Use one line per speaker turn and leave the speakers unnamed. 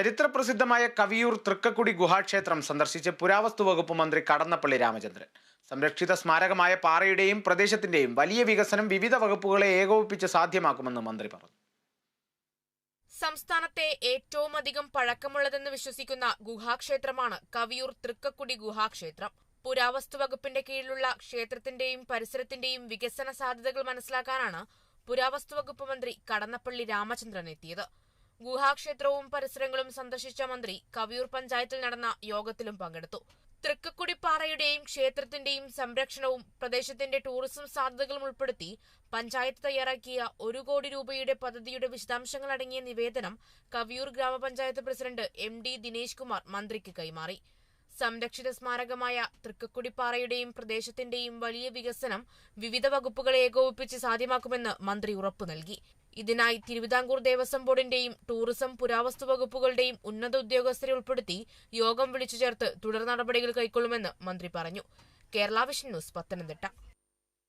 ചരിത്രപ്രസിദ്ധമായ കവിയൂർ തൃക്കക്കുടി ഗുഹാക്ഷേത്രം സന്ദർശിച്ച് പുരാവസ്തു വകുപ്പ് മന്ത്രി കടന്നപ്പള്ളി രാമചന്ദ്രൻ. സംരക്ഷിത സ്മാരകമായ പാറയുടെയും പ്രദേശത്തിന്റെയും വലിയ വികസനം വിവിധ വകുപ്പുകളെ ഏകോപിപ്പിച്ച് സാധ്യമാക്കുമെന്ന് മന്ത്രി പറഞ്ഞു.
സംസ്ഥാനത്തെ ഏറ്റവും അധികം പഴക്കമുള്ളതെന്ന് വിശ്വസിക്കുന്ന ഗുഹാക്ഷേത്രമാണ് കവിയൂർ തൃക്കക്കുടി ഗുഹാക്ഷേത്രം. പുരാവസ്തു വകുപ്പിന്റെ കീഴിലുള്ള ക്ഷേത്രത്തിന്റെയും പരിസരത്തിന്റെയും വികസന സാധ്യതകൾ മനസ്സിലാക്കാനാണ് പുരാവസ്തു വകുപ്പ് മന്ത്രി കടന്നപ്പള്ളി രാമചന്ദ്രൻ എത്തിയത്. ഗുഹാക്ഷേത്രവും പരിസരങ്ങളും സന്ദർശിച്ച മന്ത്രി കവിയൂർ പഞ്ചായത്തിൽ നടന്ന യോഗത്തിലും പങ്കെടുത്തു. തൃക്കക്കുടിപ്പാറയുടെയും ക്ഷേത്രത്തിന്റെയും സംരക്ഷണവും പ്രദേശത്തിന്റെ ടൂറിസം സാധ്യതകളും ഉൾപ്പെടുത്തി പഞ്ചായത്ത് തയ്യാറാക്കിയ ഒരു കോടി രൂപയുടെ പദ്ധതിയുടെ വിശദാംശങ്ങൾ അടങ്ങിയ നിവേദനം കവിയൂർ ഗ്രാമപഞ്ചായത്ത് president M D Dinesh Kumar മന്ത്രിക്ക് കൈമാറി. സംരക്ഷിത സ്മാരകമായ തൃക്കക്കുടിപ്പാറയുടെയും പ്രദേശത്തിന്റെയും വലിയ വികസനം വിവിധ വകുപ്പുകളെ ഏകോപിപ്പിച്ച് സാധ്യമാക്കുമെന്ന് മന്ത്രി ഉറപ്പു നൽകി. ഇതിനായി തിരുവിതാംകൂർ ദേവസ്വം ബോർഡിന്റെയും ടൂറിസം പുരാവസ്തു വകുപ്പുകളുടെയും ഉന്നത ഉദ്യോഗസ്ഥരെ ഉൾപ്പെടുത്തി യോഗം വിളിച്ചു ചേർത്ത് തുടർ നടപടികൾ കൈക്കൊള്ളുമെന്ന് മന്ത്രി പറഞ്ഞു. Kerala vision news Pathanamthitta.